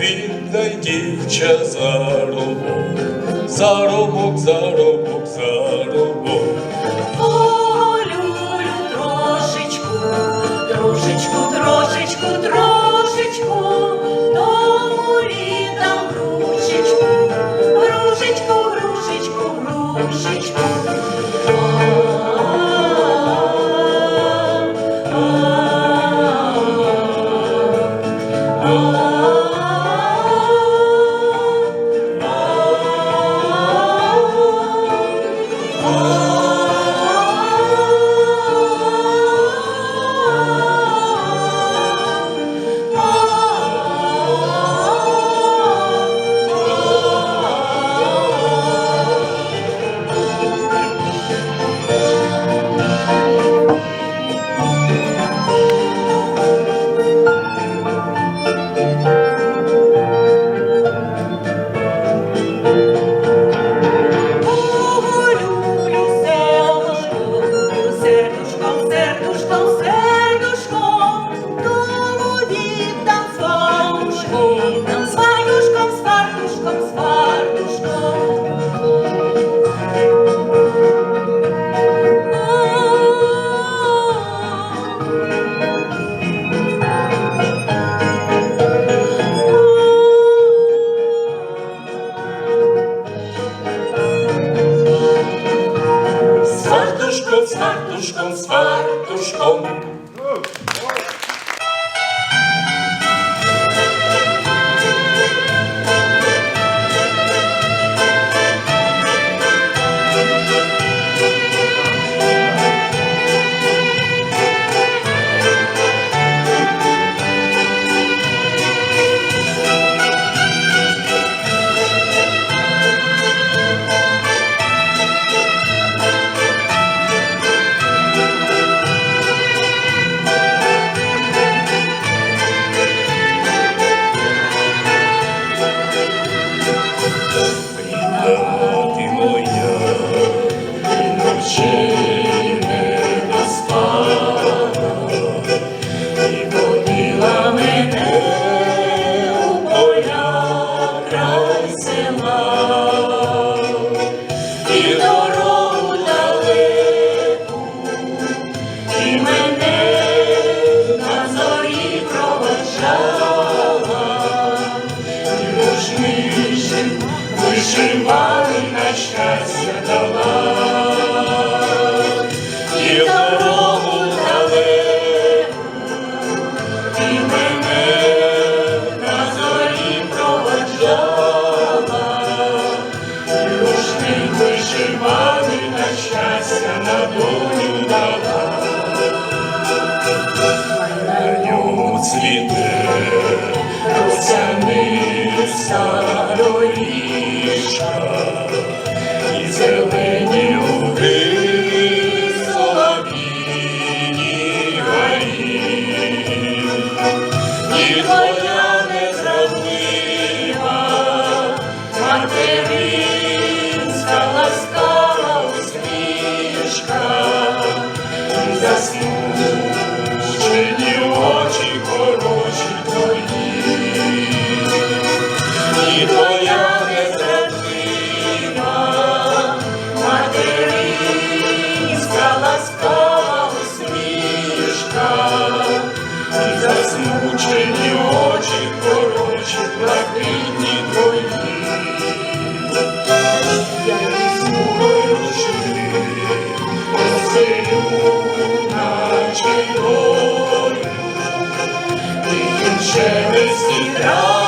віддай дівча заробок, заробок, заробок, заробок. Hartuschkopf, Hartuschkopf, Hartuschkopf. Shadow. Через тебя.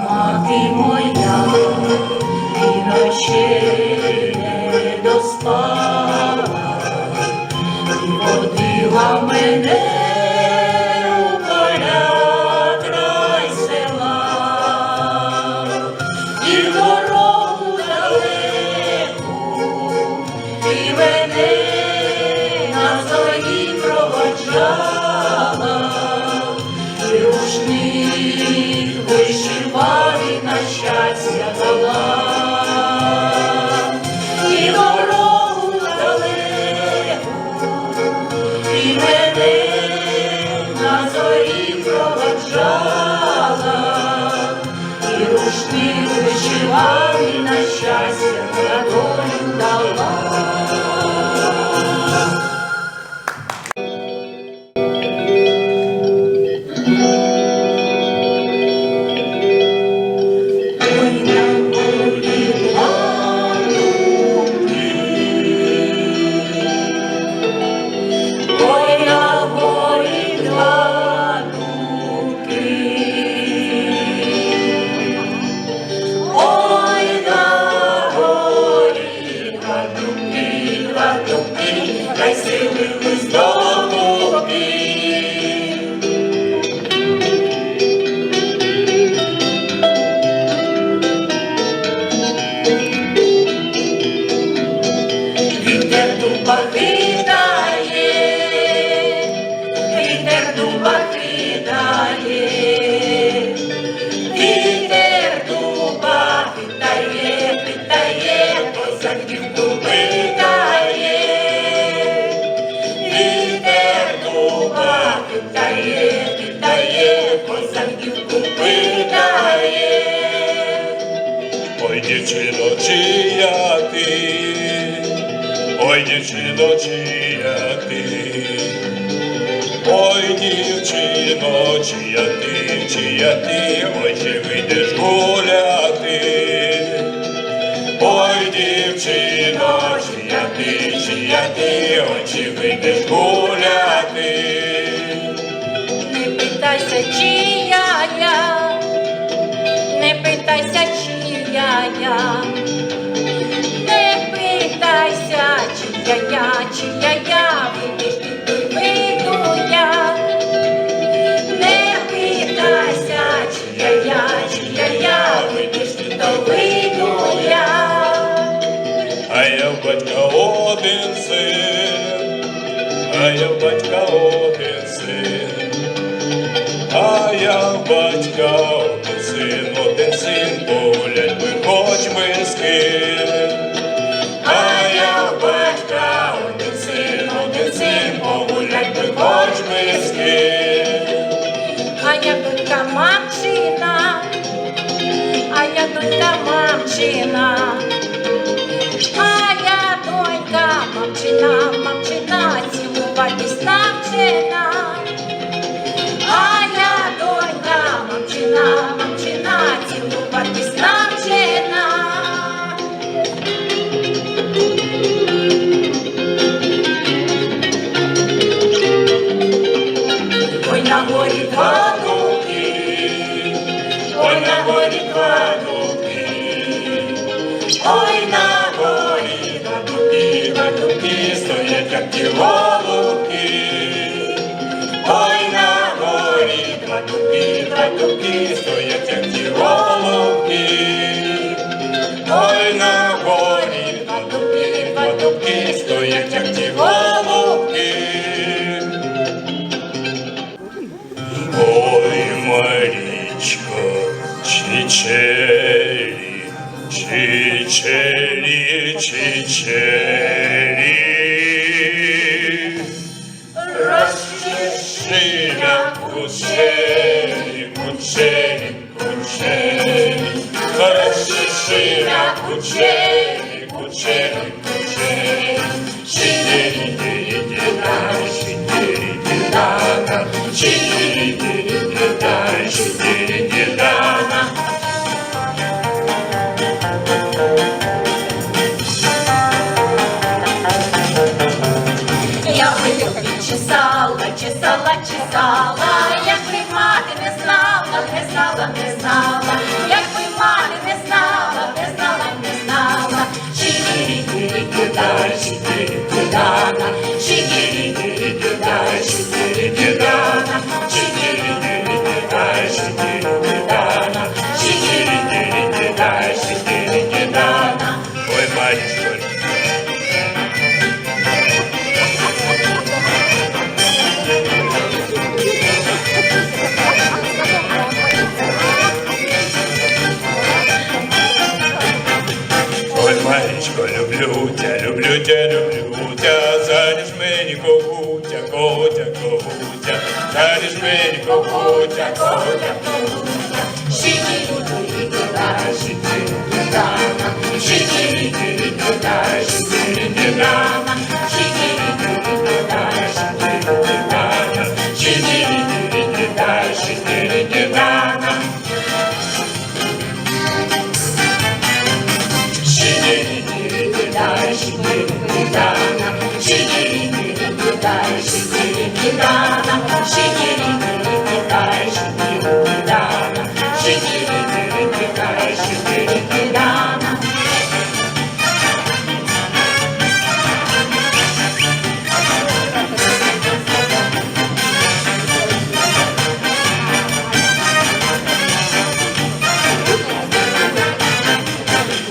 Мати моя, і ночей не доспала, і водила мене. Ой, дівчино, чия ти, ой, дівчино, чия ти, чия ти, ой, чи вийдеш гуляти, ой, дівчино, чия ти, чия ти, ой, чи вийдеш гуляти. Не питайся, чия я, не питайся, чия я, я, чия я, вийдеш ти, вийду я. Не питайся, чия я, чия я, вийдеш ти, то вийду я. А я батька один син, а я батька один син, а я батька один син, один син, гулять би хоч би з ким. Дубки, стоять чесала, чесала, якби мати не знала, не знала, не знала, якби мати не знала, не знала, не знала, чигірі кидай, чигірі кидана, тя люблю тя, залиш мені когутя, котя, когутя, залиш мені когутя, котя, когутя. Ще люблю Никитана, Шикири, Никитай,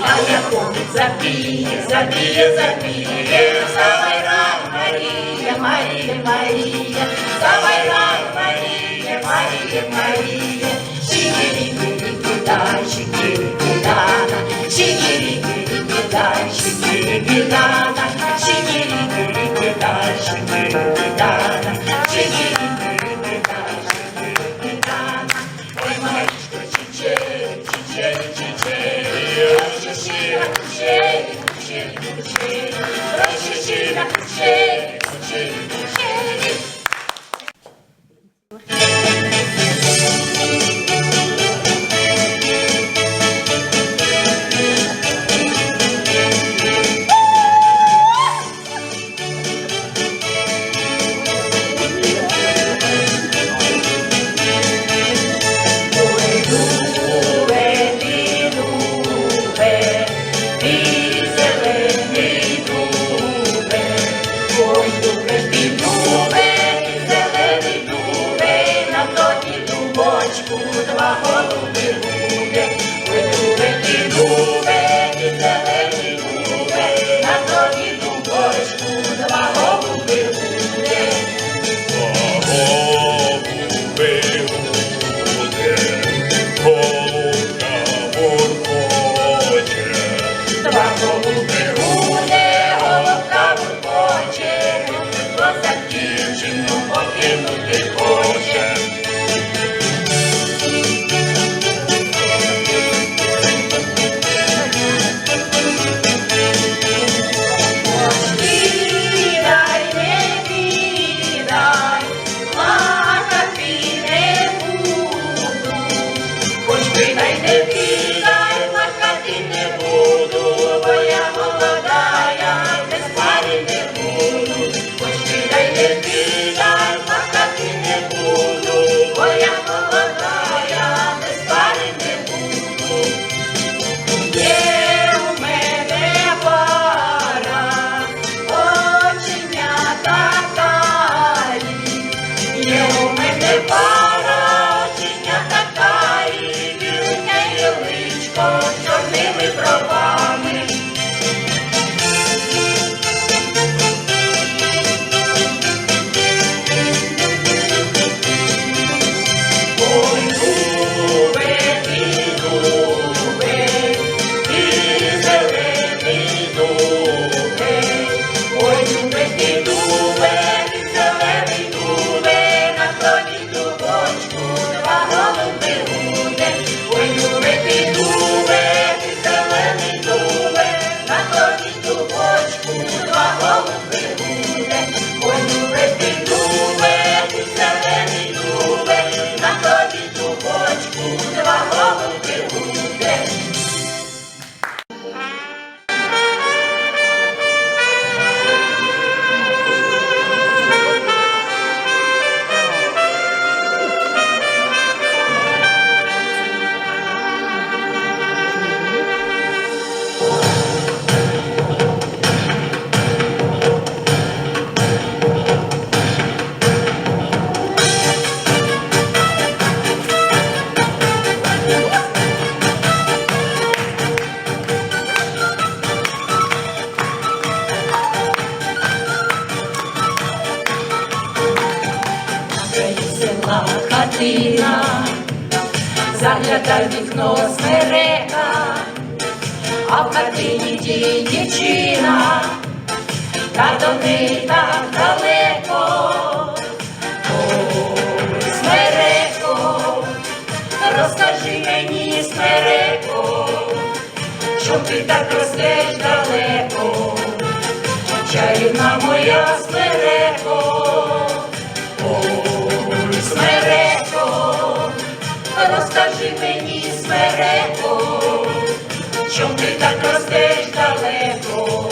А я помню, забей, забей, забей. Maria, şikirimikidar, şikirimidana, şikirimikidar, şikirimidana. como Deus. до смерека, а в хатині дівчина, та до неї так далеко, Ой, смереко, розкажи мені, смереко, що ти так ростеш далеко, чарівна моя смереко. Розкажи мені смереко, що ти так ростеш далеко,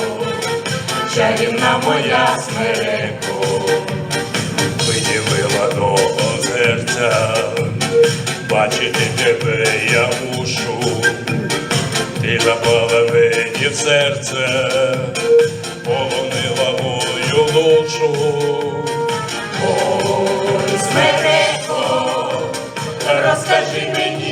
чарівна моя смереко. Виділила до озерця, бачити тебе я мушу, ти запала мені в серце, полонила мою душу. Ой, смереко, розкажи мені,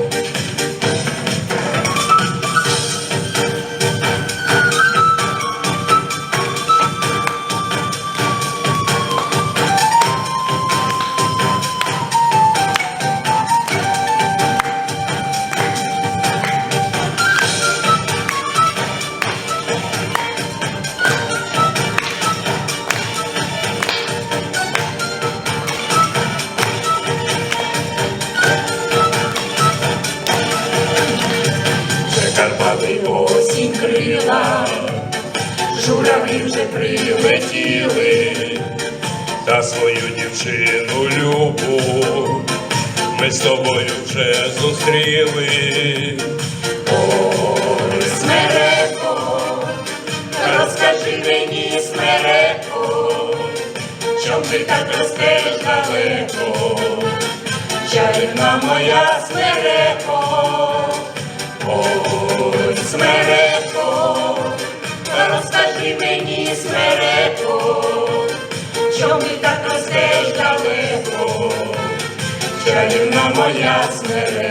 Вже зустріли. Чарівна моя смереко.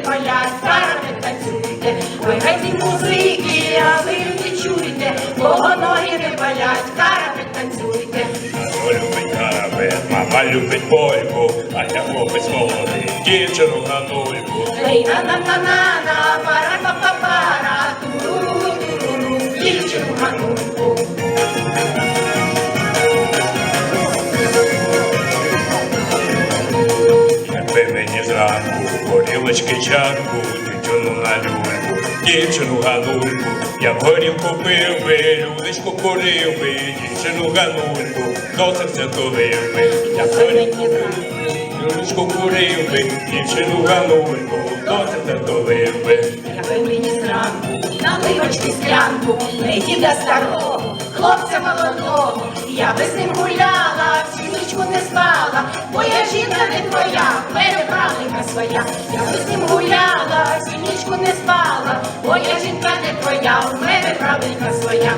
Палять, старами танцюйте, ой, грайте музики, а ви любі чуйте, кого ноги не палять, старами танцюйте. Тато любить карабин, мама любить бойку, а я хлопець молодий, дівчину ганульку. Ей, на на на на на пара па па пара туруру туруру дівчину ганульку. Горілочки чарку, дівчину на люльку, дівчину ганульку, я б горілку пив би, людочку курив би, дівчину ганульку, до серця тулив би, я б горілку пив би, людочку курив би, дівчину ганульку, до серця тулив би. Я би мені зранку склянку, не діда старого, хлопця молодого. Я би з ним гуляла, всю нічку не спала, моя жінка не твоя, мене правилька своя. Я з ним гуляла, всю нічку не спала, моя жінка не твоя, в мене правилька своя.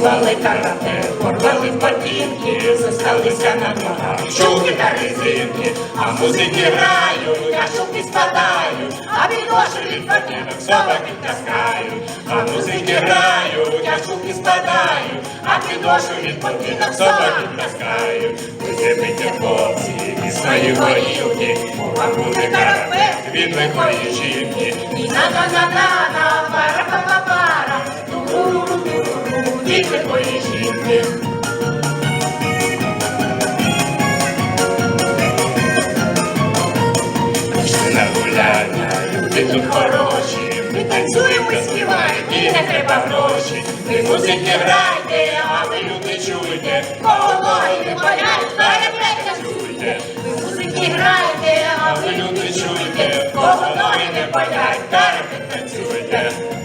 Танцювали карате, порвали ботинки, зосталися на ногах, шубки та резинки, а музики грають, а шубки спадають, а підошви від ботинок собаки таскають, а музики грають, а шубки спадають, а підошви від ботинок собаки таскають. Випийте хлопці із своєї горілки, вам буде карапет від лихої жінки. І на на від такої жінки. Гуляння, люди тут хороші, Ми танцюємо, і співаємо, і не треба гроші. Ви музики грайте, а ви люди чуйте, ноги не болять, перепред танцюйте. Ви музики грайте, а ви люди чуйте, ноги не болять, перепред